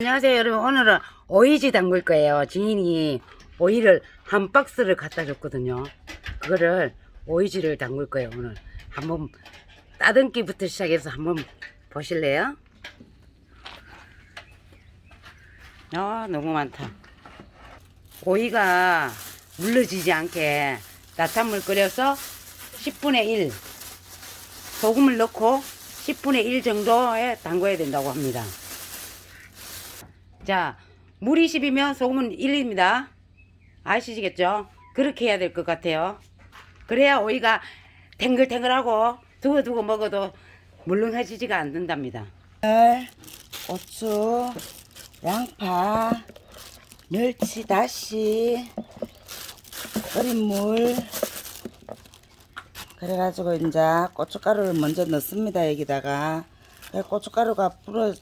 안녕하세요 여러분. 오늘은 오이지 담글 거예요. 지인이 오이를 한 박스를 갖다 줬거든요. 그거를 오이지를 담글 거예요 오늘. 한번 따듬기부터 시작해서 한번 보실래요? 아 너무 많다. 오이가 물러지지 않게 따뜻물 끓여서 10분의 1 소금을 넣고 10분의 1 정도에 담궈야 된다고 합니다 자, 물이 10이면 소금은 1입니다. 아시겠죠? 그렇게 해야 될 것 같아요. 그래야 오이가 탱글탱글하고 두고두고 먹어도 물렁해지지가 않는답니다. 고추, 양파, 멸치, 다시, 끓인 물. 그래가지고 이제 고춧가루를 먼저 넣습니다. 여기다가 고춧가루가 불어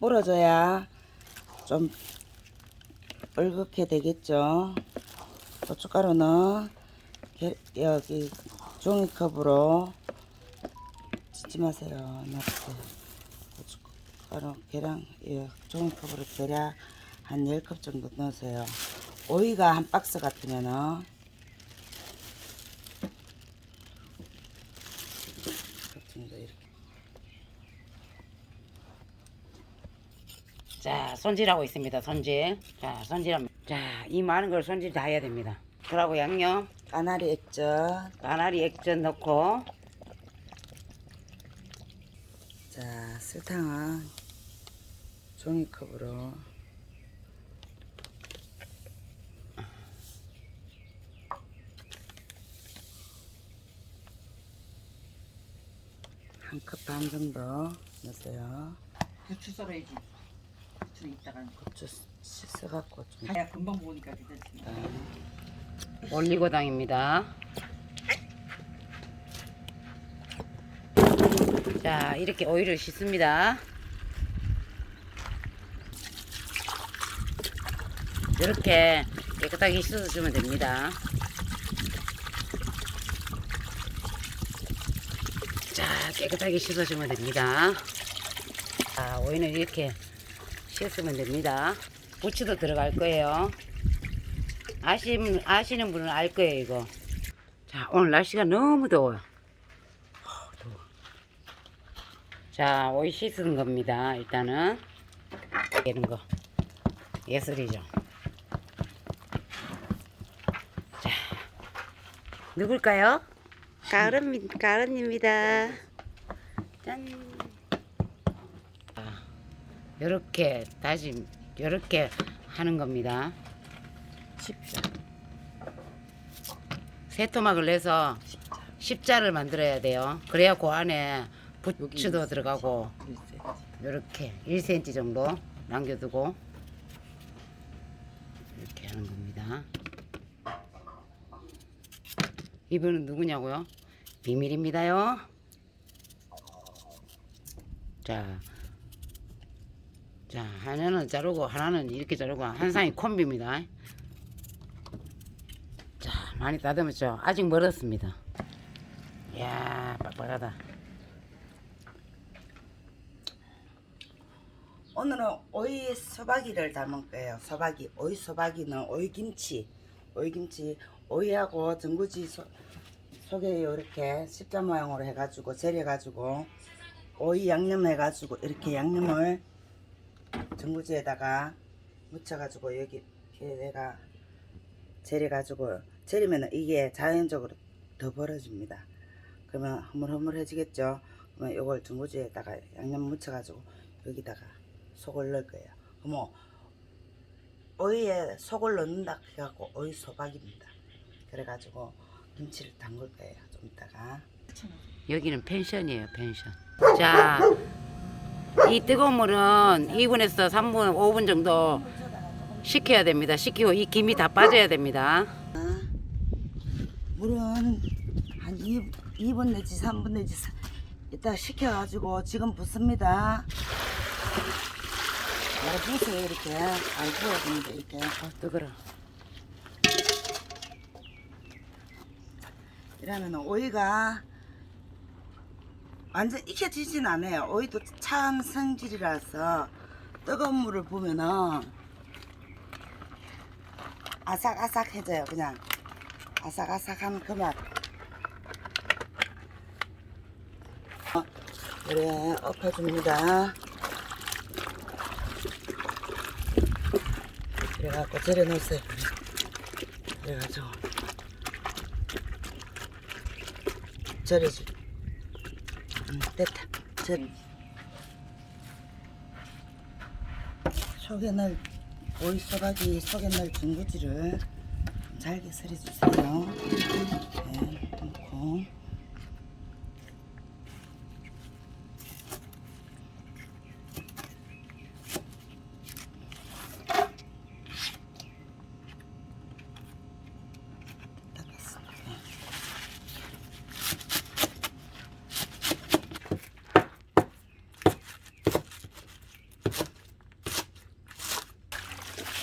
불어져야 좀 얼그게 되겠죠. 고춧가루는 게- 여기 종이컵으로 찢지 마세요. 놔두세요. 고춧가루 계량 예, 종이컵으로 대략 한 10컵 정도 넣으세요. 오이가 한 박스 같으면은 컵 정도 이렇게 자, 손질하고 있습니다. 손질. 자, 손질합니다. 자, 이 많은 걸 손질 다 해야 됩니다. 그러고 양념, 까나리 액젓 까나리 액젓 넣고 자 설탕은 종이컵으로 한 컵 반 정도 넣으세요. 고추 썰어야지. 고추 이따가 고추 씻어갖고 좀 가야 금방 먹으니까 괜찮습니다. 올리고당입니다. 자, 이렇게 오이를 씻습니다. 이렇게 깨끗하게 씻어 주면 됩니다. 자, 깨끗하게 씻어 주면 됩니다. 자, 오이는 이렇게 씻으면 됩니다. 부추도 들어갈 거예요. 아시는, 아시는 분은 알 거예요, 이거. 자, 오늘 날씨가 너무 더워요. 어, 더워. 자, 오이 씻은 겁니다, 일단은. 이런 거. 예술이죠. 자, 누굴까요? 가을은, 가을입니다. 짠. 자, 요렇게, 다시, 요렇게 하는 겁니다. 십자. 새 토막을 내서 십자를 만들어야 돼요. 그래야 그 안에 부추도 들어가고 이렇게 1cm 정도 남겨두고 이렇게 하는 겁니다. 이분은 누구냐고요? 비밀입니다요. 자, 자 하나는 자르고 하나는 이렇게 자르고 한 상이 콤비입니다. 자, 많이 따듬었죠? 아직 멀었습니다. 이야, 빡빡하다. 오늘은 오이 소박이를 담을 거예요. 소박이, 오이 소박이는 오이김치, 오이김치, 오이하고 전구지 소, 속에 이렇게 십자 모양으로 해가지고 절여가지고 오이 양념 해가지고 이렇게 양념을 전구지에다가 묻혀가지고 여기 내가 절여가지고 절이면 이게 자연적으로 더 벌어집니다. 그러면 흐물흐물해지겠죠. 그러면 이걸 전구지에다가 양념 묻혀가지고 여기다가 속을 넣을 거예요. 그러면 오이에 속을 넣는다 해갖고 오이 소박입니다. 그래가지고 김치를 담글 거예요. 좀 이따가. 여기는 펜션이에요, 펜션. 자, 이 뜨거운 물은 2분에서 3분, 5분 정도 식혀야 됩니다. 식히고 이 김이 다 빠져야 됩니다. 물은 한 2, 2분 내지 3분 내지 사- 이따 식혀가지고 지금 붓습니다. 바로 부으세요 이렇게. 안 부어야 됩니다 이렇게. 어, 뜨거라. 이러면 오이가 완전 익혀지진 않아요. 오이도 찬 성질이라서 뜨거운 물을 부으면은 아삭아삭해져요. 그냥 아삭아삭한 그 맛. 어, 그래 엎어줍니다. 그래갖고 절여 놓으세요. 그래가지고 절여주. 음, 됐다. 절. 속에 넣을 오이 소박이 속에 넣을 중구지를 잘게 썰어주세요. 네, 넣고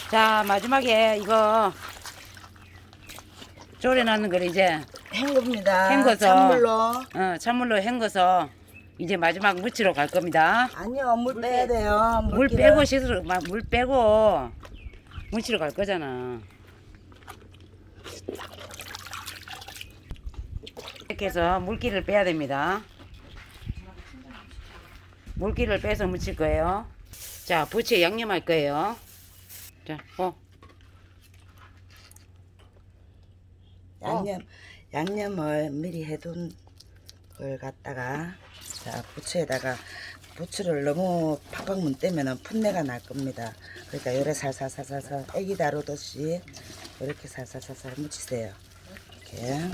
자 마지막에 이거 졸여놨는 걸 이제 헹굽니다. 헹궈서. 찬물로. 어, 찬물로 헹궈서 이제 마지막 무치러 갈 겁니다. 아니요, 물 빼야 돼요. 물 물기를. 빼고 씻으러 마- 물 빼고 무치러 갈 거잖아. 이렇게 해서 물기를 빼야 됩니다. 물기를 빼서 무칠 거예요. 자, 부채 양념할 거예요. 자, 어, 양념 양념을 미리 해둔 걸 갖다가 자 부추에다가 부추를 너무 팍팍 문 떼면은 풋내가 날 겁니다. 그러니까 요래 살살살살살 애기 다루듯이 이렇게 살살살살 묻히세요. 이렇게.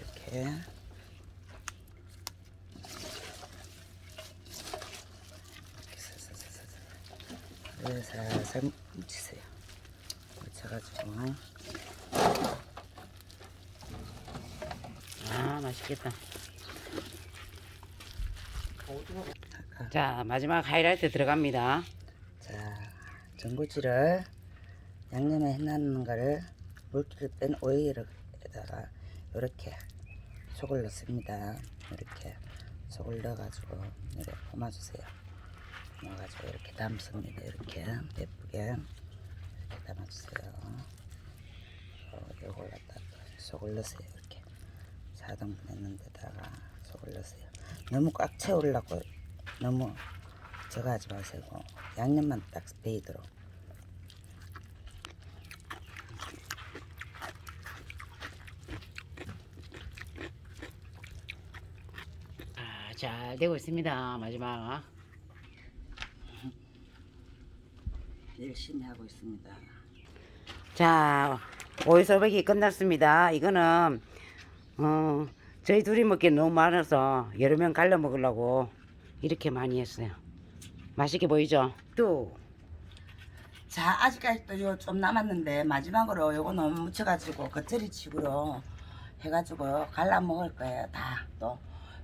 이렇게. 살살살살. 요래 살살 묻히세요. 묻혀가지고. 아, 맛있겠다. 자, 마지막 하이라이트 들어갑니다. 자, 전구지를 양념에 해놨는 거를 물기를 뺀 오이에다가 이렇게 속을 넣습니다. 이렇게 속을 넣어가지고 이렇게 담아주세요. 넣어가지고 이렇게 담습니다. 이렇게 예쁘게 이렇게 담아주세요. 갖다 속을 넣으세요. 이렇게 4등분 했는 데다가 속을 넣으세요. 너무 꽉 채우려고 너무 저거 하지 마세요. 양념만 딱 배이도록. 아, 잘 되고 있습니다. 마지막. 열심히 하고 있습니다. 자, 오이소백이 끝났습니다. 이거는 어, 저희 둘이 먹기 너무 많아서 여러 명 갈려 먹으려고 이렇게 많이 했어요. 맛있게 보이죠? 또 자, 아직까지도 요 좀 남았는데 마지막으로 요거는 묻혀가지고 겉절이 칩으로 해가지고 갈라 먹을 거예요. 다 또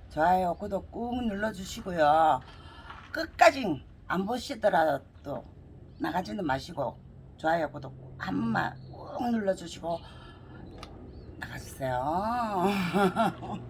좋아요, 구독 꾹 눌러주시고요. 끝까지 안 보시더라도 나가지는 마시고 좋아요, 구독 한 번만 꾹 눌러주시고 나가주세요.